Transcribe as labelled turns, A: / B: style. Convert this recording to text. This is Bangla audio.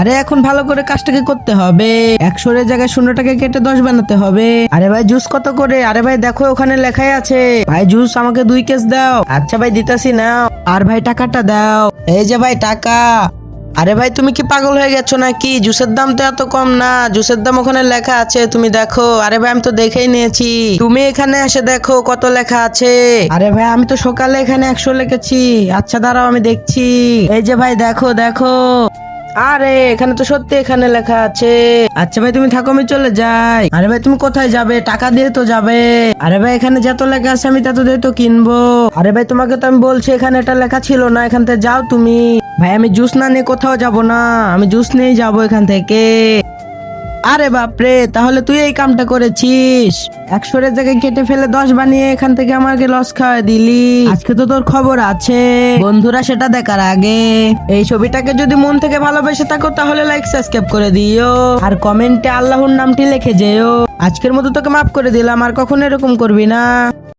A: আরে, এখন ভালো করে কাজটাকে করতে হবে। একশোর জায়গায় শূন্যটাকে কেটে দশ বানাতে হবে। আরে ভাই জুস কত করে? আরে ভাই, দেখো ওখানে লেখাই আছে। ভাই জুস আমাকে দুই কেস দাও। আচ্ছা ভাই, দিতাছি, নাও। আর ভাই, টাকাটা দাও। এই যে ভাই, টাকা। আরে ভাই, তুমি কি পাগল হয়ে গেছো নাকি? জুসের দাম তো এত কম না। জুসের দাম ওখানে লেখা আছে, তুমি দেখো। আরে ভাই, আমি তো দেখেই নিয়েছি। তুমি এখানে এসে দেখো কত লেখা আছে। আরে ভাই, আমি তো সকালে এখানে একশো লিখেছি। আচ্ছা দাঁড়াও, আমি দেখছি। এই যে ভাই, দেখো দেখো। আরে, এখানে তো সত্যি এখানে লেখা আছে। আচ্ছা ভাই, তুমি থাকো, আমি চলে যাই। আরে ভাই, তুমি কোথায় যাবে? টাকা দিয়ে তো যাবে। আরে ভাই, এখানে যত লেখা আছে, আমি তত দিয়ে তো কিনবো। আরে ভাই, তোমাকে তো আমি বলছি, এখানে এটা লেখা ছিল না, এখান থেকে যাও তুমি। ভাই, আমি জুস না নিয়ে কোথাও যাব না। আমি জুস নিয়ে যাব এখান থেকে। আরে বাপরে, তাহলে তুই এই কামটা করেছিস? একশোর জায়গায় কেটে ফেলে দশ বানিয়ে এখান থেকে আমাকে লস খাওয়াই দিলি। আজকে তো তোর খবর আছে। বন্ধুরা, সেটা দেখার আগে। এই ছবিটাকে যদি মন থেকে ভালোবেসে থাকো, তাহলে লাইক সাবস্ক্রাইব করে দিও। আর কমেন্টে আল্লাহর নামটি লিখে যেও। আজকের মতো তোকে মাফ করে দিলাম, আর কখন এরকম করবি না।